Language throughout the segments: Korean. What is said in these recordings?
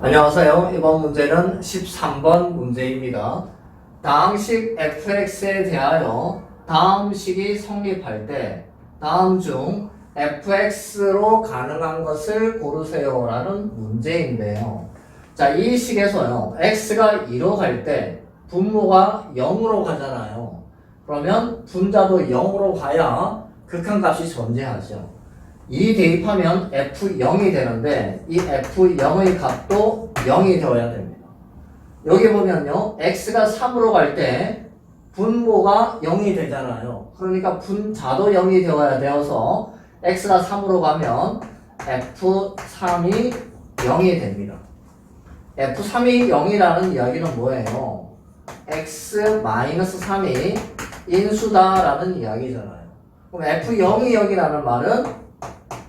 안녕하세요. 이번 문제는 13번 문제입니다. 다음식 fx에 대하여 다음 식이 성립할 때 다음 중 fx로 가능한 것을 고르세요 라는 문제인데요. 자, 이 식에서요. x가 2로 갈 때 분모가 0으로 가잖아요. 그러면 분자도 0으로 가야 극한값이 존재하죠. 2 대입하면 F0이 되는데 이 F0의 값도 0이 되어야 됩니다. 여기 보면요. X가 3으로 갈 때 분모가 0이 되잖아요. 그러니까 분자도 0이 되어야 되어서 X가 3으로 가면 F3이 0이 됩니다. F3이 0이라는 이야기는 뭐예요? X-3이 인수다라는 이야기잖아요. 그럼 F0이 0이라는 말은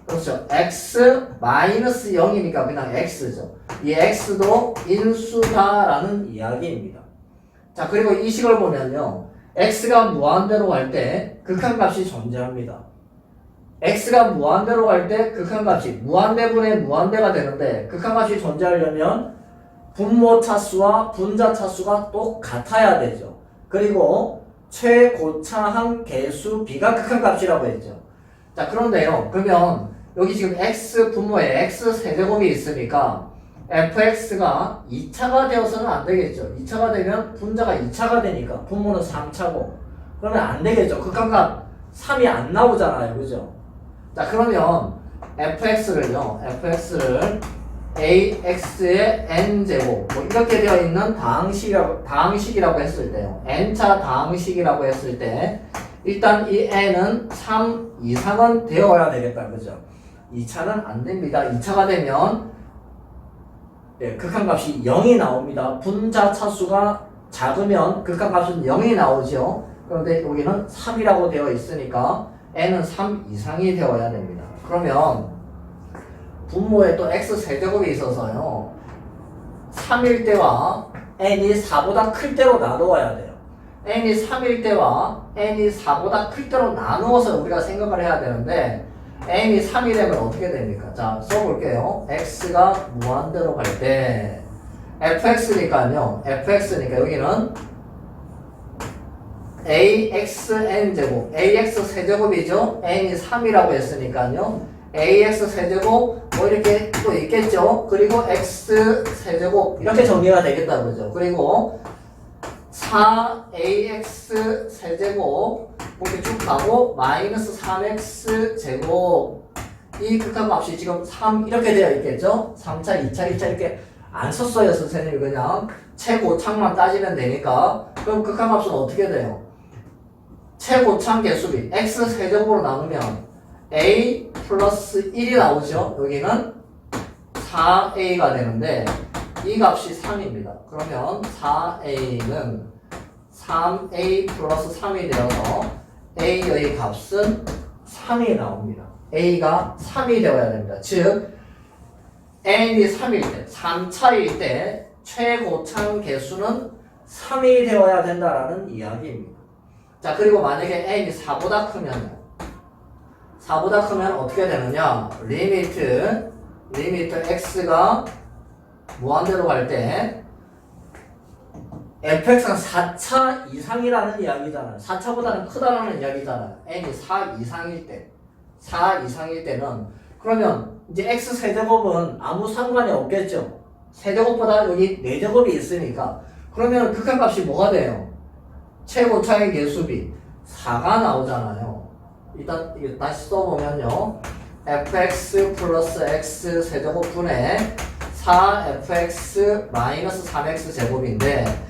그렇죠. x 마이너스 0이니까 그냥 x죠. 이 x도 인수다라는 이야기입니다. 자, 그리고 이 식을 보면요. x가 무한대로 갈 때 극한값이 존재합니다. x가 무한대로 갈 때 극한값이 무한대분의 무한대가 되는데 극한값이 존재하려면 분모 차수와 분자 차수가 똑같아야 되죠. 그리고 최고차항 개수 비가 극한값이라고 했죠. 자, 그런데요. 그러면 여기 지금 x 분모에 x 세제곱이 있으니까 fx가 2차가 되어서는 안 되겠죠. 2차가 되면 분자가 2차가 되니까 분모는 3차고 그러면 안 되겠죠. 극한값 3이 안 나오잖아요. 그죠? 자, 그러면 fx를요. fx를 ax의 n제곱 뭐 이렇게 되어 있는 다항식이라고, 다항식이라고 했을 때요. n차 다항식이라고 했을 때 일단 이 n은 3 이상은 되어야 되겠다. 그죠? 2차는 안 됩니다. 2차가 되면 예, 극한값이 0이 나옵니다. 분자 차수가 작으면 극한값은 0이 나오죠. 그런데 여기는 3이라고 되어 있으니까 n은 3 이상이 되어야 됩니다. 그러면 분모에 또 x 세제곱이 있어서요. 3일 때와 n이 4보다 클 때로 나누어야 돼요. n이 3일 때와 n이 4보다 클 때로 나누어서 우리가 생각을 해야 되는데 n이 3이 되면 어떻게 됩니까? 자, 써볼게요. x가 무한대로 갈 때 fx니까요. fx니까 여기는 axn 제곱, ax 세제곱이죠. n이 3이라고 했으니까요. ax 세제곱 뭐 이렇게 또 있겠죠. 그리고 x 세제곱 이렇게 정리가 되겠다 그죠. 그리고 4ax 세제곱 이렇게 쭉 가고 마이너스 3x 제곱 이 극한 값이 지금 3 이렇게 되어 있겠죠? 3차, 2차, 2차 이렇게 안 썼어요 선생님이 그냥 최고 창만 따지면 되니까 그럼 극한 값은 어떻게 돼요? 최고 창 개수비 x 세제곱으로 나누면 a 플러스 1이 나오죠? 여기는 4a가 되는데 이 값이 3입니다. 그러면 4a는 3a 플러스 3이 되어서 a의 값은 3이 나옵니다. a가 3이 되어야 됩니다. 즉 n이 3일 때, 3차일 때 최고창 개수는 3이 되어야 된다라는 이야기입니다. 자, 그리고 만약에 n이 4보다 크면 4보다 크면 어떻게 되느냐? 리미트 리미트 x가 무한대로 갈 때 fx가 4차 이상이라는 이야기잖아요. 4차보다는 크다라는 이야기잖아요. n이 4 이상일 때. 4 이상일 때는 그러면 이제 x 세제곱은 아무 상관이 없겠죠. 세제곱보다 여기 4제곱이 있으니까 그러면 극한값이 뭐가 돼요? 최고차의 개수비 4가 나오잖아요. 일단 이거 다시 써보면요. fx 플러스 x 세제곱분의 4fx 마이너스 3x 제곱인데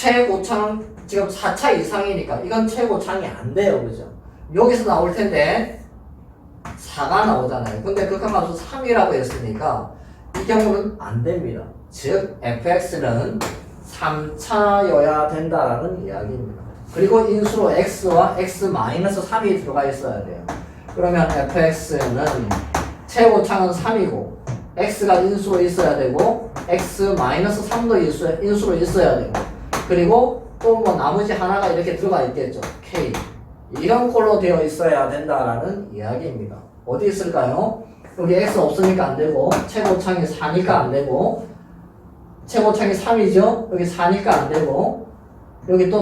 최고창 지금 4차 이상이니까 이건 최고창이 안 돼요. 그죠? 여기서 나올 텐데 4가 나오잖아요. 근데 극한값은 3이라고 했으니까 이 경우는 안 됩니다. 즉 fx는 3차여야 된다라는 이야기입니다. 그리고 인수로 x와 x 마이너스 3이 들어가 있어야 돼요. 그러면 fx는 최고창은 3이고 x가 인수로 있어야 되고 x 마이너스 3도 인수, 인수로 있어야 되고 그리고 또 뭐 나머지 하나가 이렇게 들어가 있겠죠. k 이런 꼴로 되어 있어야 된다라는 이야기입니다. 어디 있을까요? 여기 x 없으니까 안 되고 최고창이 4니까 안 되고 최고창이 3이죠? 여기 4니까 안 되고, 여기 또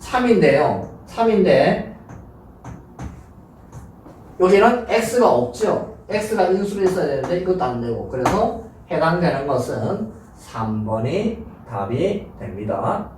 3인데요. 3인데, 여기는 x가 없죠? x가 인수로 있어야 되는데 이것도 안 되고, 그래서 해당되는 것은 3번이 답이 됩니다.